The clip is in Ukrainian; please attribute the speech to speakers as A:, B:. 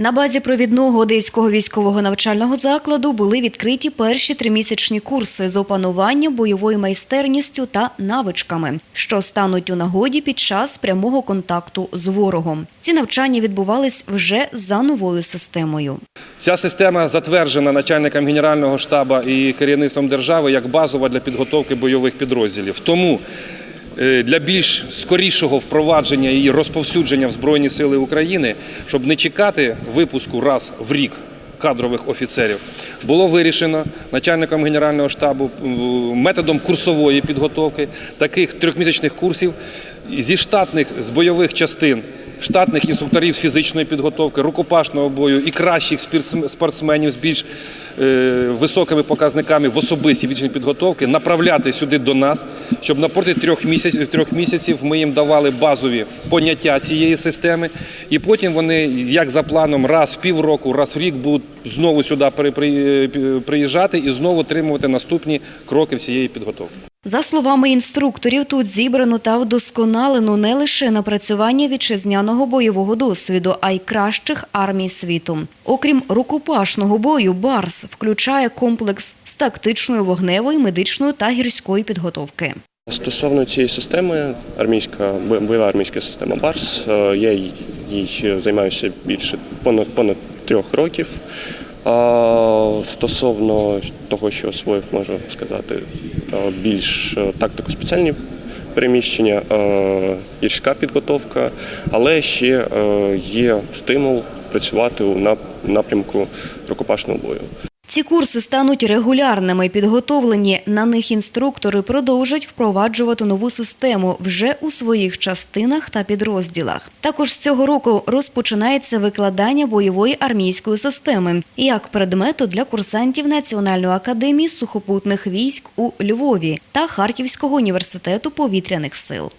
A: На базі провідного одеського військового навчального закладу були відкриті перші тримісячні курси з опанування бойовою майстерністю та навичками, що стануть у нагоді під час прямого контакту з ворогом. Ці навчання відбувались вже за новою системою.
B: Ця система затверджена начальником Генерального штабу і керівництвом держави як базова для підготовки бойових підрозділів. Тому для більш скорішого впровадження і розповсюдження в Збройні Сили України, щоб не чекати випуску раз в рік кадрових офіцерів, було вирішено начальником Генерального штабу е, методом курсової підготовки таких трьохмісячних курсів зі штатних з бойових частин штатних інструкторів з фізичної підготовки, рукопашного бою і кращих спортсменів з більш е, високими показниками в особистій фізичній підготовки направляти сюди до нас, щоб на протязі трьох місяців, трьох місяців ми їм давали базові поняття цієї системи, і потім вони, як за планом, раз в півроку, раз в рік будуть знову сюди при- приїжджати і знову отримувати наступні кроки в цієї підготовки.
A: За словами інструкторів, тут зібрано та вдосконалено не лише напрацювання вітчизняного бойового досвіду, а й кращих армій світу. Окрім рукопашного бою, БАРС включає комплекс з тактичної вогневої, медичної та гірської підготовки.
C: Стосовно цієї системи, армійська бо- бойова армійська система БАРС, е, я їй займаюся більше понад понад трьох років. А Стосовно того, що освоїв, можу сказати, більш тактико-спеціальні переміщення, е, гірська підготовка, але ще є стимул працювати у напрямку рукопашного бою.
A: Ці курси стануть регулярними. Підготовлені на них інструктори продовжать впроваджувати нову систему вже у своїх частинах та підрозділах. Також з цього року розпочинається викладання бойової армійської системи як предмету для курсантів Національної академії сухопутних військ у Львові та Харківського університету повітряних сил.